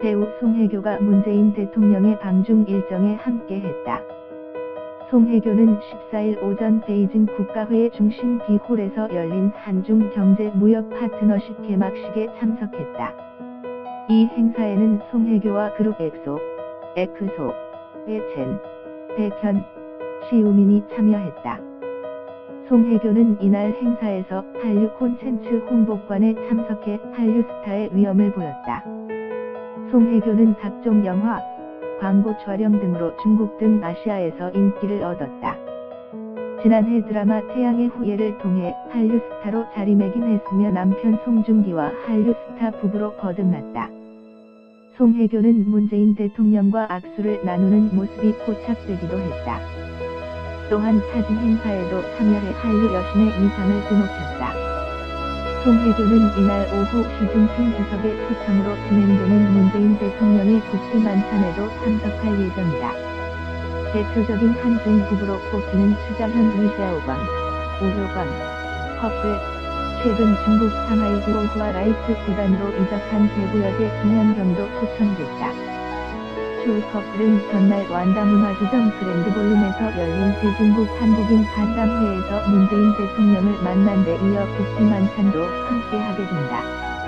배우 송혜교가 문재인 대통령의 방중 일정에 함께했다. 송혜교는 14일 오전 베이징 국가회의 중심 B홀에서 열린 한중 경제 무역 파트너십 개막식에 참석했다. 이 행사에는 송혜교와 그룹 엑소, 에크소, 배첸, 백현, 시우민이 참여했다. 송혜교는 이날 행사에서 한류 콘텐츠 홍보관에 참석해 한류 스타의 위엄을 보였다. 송혜교는 각종 영화, 광고 촬영 등으로 중국 등 아시아에서 인기를 얻었다. 지난해 드라마 태양의 후예를 통해 한류 스타로 자리매김했으며 남편 송중기와 한류 스타 부부로 거듭났다. 송혜교는 문재인 대통령과 악수를 나누는 모습이 포착되기도 했다. 또한 사진 행사에도 참여해 한류 여신의 위상을 드높였다. 송혜교는 이날 오후 시진핑 주석의 초청으로 진행되는 문재인 대통령의 국비 만찬에도 참석할 예정이다. 대표적인 한중 부부로 꼽히는 추자현 위샤오광, 우효광, 커플, 최근 중국 상하이 구로후와 라이프 구단으로 이적한 배구 여대 김연경도 초청됐다. 추 커플은 전날 완다문화주점 그랜드볼룸에서 열린 대중국 한국인 간담회에서 문재인 대통령을 만난 데 이어 국비 만찬도 함께하게 된다.